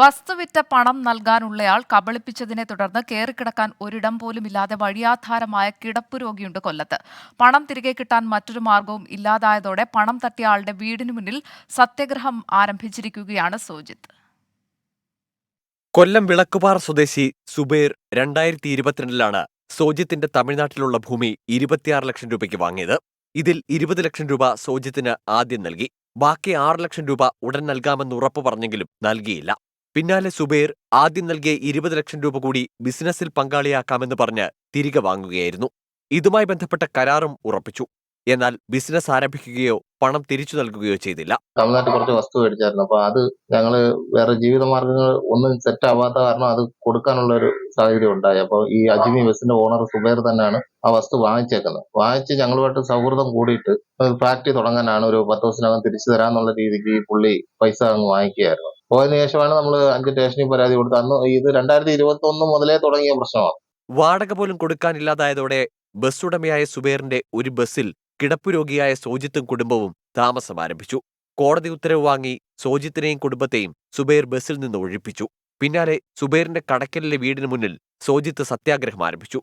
വസ്തുവിറ്റ പണം നൽകാനുള്ളയാൾ കബളിപ്പിച്ചതിനെ തുടർന്ന് കയറിക്കിടക്കാൻ ഒരിടം പോലുമില്ലാതെ വഴിയാധാരമായ കിടപ്പ് രോഗിയുണ്ട് കൊല്ലത്ത്. പണം തിരികെ കിട്ടാൻ മറ്റൊരു മാർഗവും ഇല്ലാതായതോടെ പണം തട്ടിയ ആളുടെ വീടിനു മുന്നിൽ സത്യഗ്രഹം ആരംഭിച്ചിരിക്കുകയാണ് സോജിത്ത് കൊല്ലം വിളക്കുപാറ സ്വദേശി സുബൈർ രണ്ടായിരത്തി ഇരുപത്തിരണ്ടിലാണ് സോജിത്തിന്റെ തമിഴ്നാട്ടിലുള്ള ഭൂമി ഇരുപത്തിയാറ് ലക്ഷം രൂപയ്ക്ക് വാങ്ങിയത്. ഇതിൽ ഇരുപത് ലക്ഷം രൂപ സോജിത്തിന് ആദ്യം നൽകി. ബാക്കി ആറ് ലക്ഷം രൂപ ഉടൻ നൽകാമെന്ന് ഉറപ്പു പറഞ്ഞെങ്കിലും നൽകിയില്ല. പിന്നാലെ സുബൈർ ആദ്യം നൽകിയ ഇരുപത് ലക്ഷം രൂപ കൂടി ബിസിനസ്സിൽ പങ്കാളിയാക്കാമെന്ന് പറഞ്ഞ് തിരികെ വാങ്ങുകയായിരുന്നു. ഇതുമായി ബന്ധപ്പെട്ട കരാറും ഉറപ്പിച്ചു. എന്നാൽ ബിസിനസ് ആരംഭിക്കുകയോ പണം തിരിച്ചു നൽകുകയോ ചെയ്തില്ല. തമിഴ്നാട്ടിൽ കുറച്ച് വസ്തു മേടിച്ചായിരുന്നു. അപ്പൊ അത് ഞങ്ങൾ വേറെ ജീവിത മാർഗങ്ങൾ ഒന്നും സെറ്റ് ആവാത്ത കാരണം അത് കൊടുക്കാനുള്ള ഒരു സാഹചര്യം ഉണ്ടായി. അപ്പോൾ ഈ അജ്മി ബസിന്റെ ഓണർ സുബൈർ തന്നെയാണ് ആ വസ്തു വാങ്ങിച്ചേക്കുന്നത്. വാങ്ങിച്ച് ഞങ്ങളുമായിട്ട് സൗഹൃദം കൂടിയിട്ട് ഫാക്ടറി തുടങ്ങാനാണ് ഒരു പത്ത് ദിവസത്തിനകം തിരിച്ചു തരാന്നുള്ള രീതിക്ക് പുള്ളി പൈസ അങ്ങ് വാങ്ങിക്കുകയായിരുന്നു. പോയതിനു ശേഷമാണ് നമ്മൾ അഞ്ച് സ്റ്റേഷനിൽ പരാതി കൊടുത്തത്. അന്ന് ഇത് രണ്ടായിരത്തി ഇരുപത്തി ഒന്ന് മുതലേ തുടങ്ങിയ പ്രശ്നമാണ്. വാടക പോലും കൊടുക്കാനില്ലാതായതോടെ ബസ് ഉടമയായ സുബേറിന്റെ ഒരു ബസ്സിൽ കിടപ്പുരോഗിയായ സോജിത്തും കുടുംബവും താമസം ആരംഭിച്ചു. കോടതി ഉത്തരവ് വാങ്ങി സോജിത്തിനെയും കുടുംബത്തെയും സുബൈർ ബസ്സിൽ നിന്ന് ഒഴിപ്പിച്ചു. പിന്നാലെ സുബൈറിന്റെ കടക്കലിലെ വീടിന് മുന്നിൽ സോജിത്ത് സത്യാഗ്രഹം ആരംഭിച്ചു.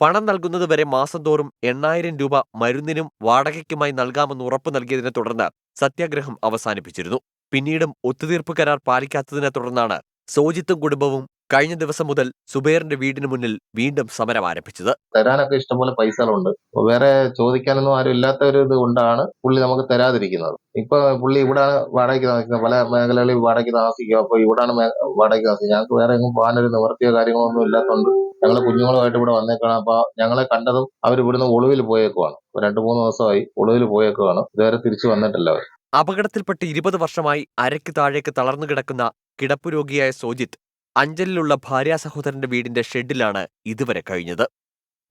പണം നൽകുന്നതുവരെ മാസം തോറും എണ്ണായിരം രൂപ മരുന്നിനും വാടകയ്ക്കുമായി നൽകാമെന്ന് ഉറപ്പു നൽകിയതിനെ തുടർന്ന് സത്യാഗ്രഹം അവസാനിപ്പിച്ചിരുന്നു. പിന്നീടും ഒത്തുതീർപ്പ് കരാർ പാലിക്കാത്തതിനെ തുടർന്നാണ് സോജിത്തും കുടുംബവും കഴിഞ്ഞ ദിവസം മുതൽ സുബൈറിന്റെ വീടിന് മുന്നിൽ വീണ്ടും സമരം ആരംഭിച്ചത്. തരാനൊക്കെ ഇഷ്ടംപോലെ പൈസകളുണ്ട്. വേറെ ചോദിക്കാനൊന്നും ആരും ഇല്ലാത്ത ഒരു ഇത് കൊണ്ടാണ് പുള്ളി നമുക്ക് തരാതിരിക്കുന്നത്. ഇപ്പൊ പുള്ളി ഇവിടെ വാടകയ്ക്ക് താമസിക്കുന്നത്. പല മേഖലകളിൽ വാടകയ്ക്ക് താമസിക്കുക അപ്പൊ ഇവിടാണ് വാടകയ്ക്ക് താമസിക്കുക ഞങ്ങൾക്ക് വേറെ എങ്ങും പോകാനൊരു നിവർത്തിയോ കാര്യങ്ങളോ ഒന്നും ഇല്ലാത്തതുകൊണ്ട് ഞങ്ങൾ കുഞ്ഞുങ്ങളുമായിട്ട് ഇവിടെ വന്നേക്കാണ്. അപ്പൊ ഞങ്ങളെ കണ്ടതും അവർ ഇവിടുന്ന് ഒളിവിൽ പോയേക്കുവാണ്. രണ്ടു മൂന്ന് ദിവസമായി ഒളിവിൽ പോയേക്കുവാണ്. ഇതുവരെ തിരിച്ചു വന്നിട്ടില്ല അവർ. അപകടത്തിൽപ്പെട്ട് ഇരുപത് വർഷമായി അരയ്ക്ക് താഴേക്ക് തളർന്നു കിടക്കുന്ന കിടപ്പുരോഗിയായ സോജിത്ത് അഞ്ചലിലുള്ള ഭാര്യാ സഹോദരന്റെ വീടിന്റെ ഷെഡിലാണ് ഇതുവരെ കഴിഞ്ഞത്.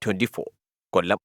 ട്വന്റി കൊല്ലം.